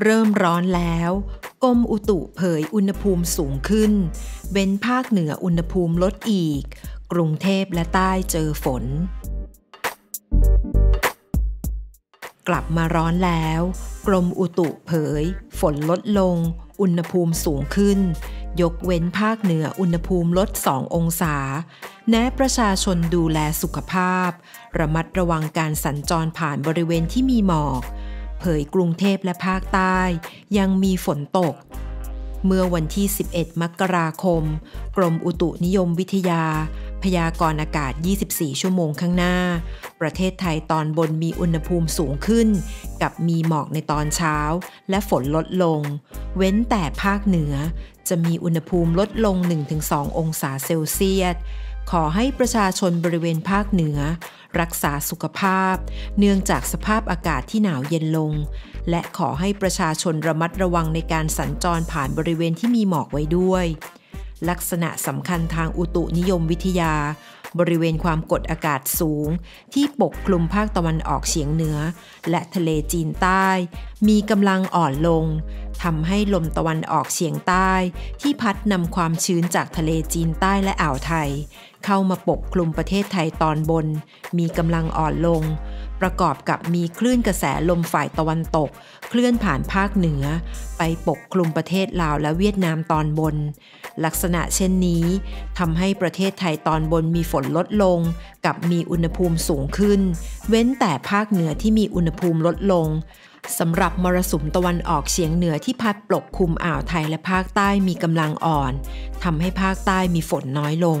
เริ่มร้อนแล้วกรมอุตุเผยอุณหภูมิสูงขึ้น เว้นภาคเหนืออุณหภูมิลดอีก กรุงเทพและใต้เจอฝน กลับมาร้อนแล้ว กรมอุตุเผย ฝนลดลง อุณหภูมิสูงขึ้น ยกเว้นภาคเหนืออุณหภูมิลด 2 องศา แนะประชาชนดูแลสุขภาพ ระมัดระวังการสัญจรผ่านบริเวณที่มีหมอก เผยกรุงเทพและภาคใต้ ยังมีฝนตก เมื่อวันที่ 11 มกราคม กรมอุตุนิยมวิทยา พยากรณ์อากาศ 24 ชั่วโมงข้างหน้า ประเทศไทยตอนบนมีอุณหภูมิสูงขึ้น กับมีหมอกในตอนเช้า และฝนลดลง เว้นแต่ภาคเหนือ จะมีอุณหภูมิลดลง 1-2 องศาเซลเซียสขอให้ประชาชนบริเวณภาคเหนือ รักษาสุขภาพ เนื่องจากสภาพอากาศที่หนาวเย็นลง และขอให้ประชาชนระมัดระวังในการสัญจรผ่านบริเวณที่มีหมอกไว้ด้วย ลักษณะสำคัญทางอุตุนิยมวิทยา บริเวณความกดอากาศสูง ที่ปกคลุมภาคตะวันออกเฉียงเหนือ และทะเลจีนใต้ มีกำลังอ่อนลงทำให้ลมตะวันออกเฉียงใต้ ที่พัดนำความชื้นจากทะเลจีนใต้และอ่าวไทย เข้ามาปกคลุมประเทศไทยตอนบน มีกำลังอ่อนลง ประกอบกับมีคลื่นกระแสลมฝ่ายตะวันตก เคลื่อนผ่านภาคเหนือ ไปปกคลุมประเทศลาวและเวียดนามตอนบน ลักษณะเช่นนี้ทำให้ประเทศไทยตอนบนมีฝนลดลง กับมีอุณหภูมิสูงขึ้น เว้นแต่ภาคเหนือที่มีอุณหภูมิลดลงสำหรับมรสุมตะวันออกเฉียงเหนือที่พัดปกคลุมอ่าวไทยและภาคใต้มีกำลังอ่อนทำให้ภาคใต้มีฝนน้อยลง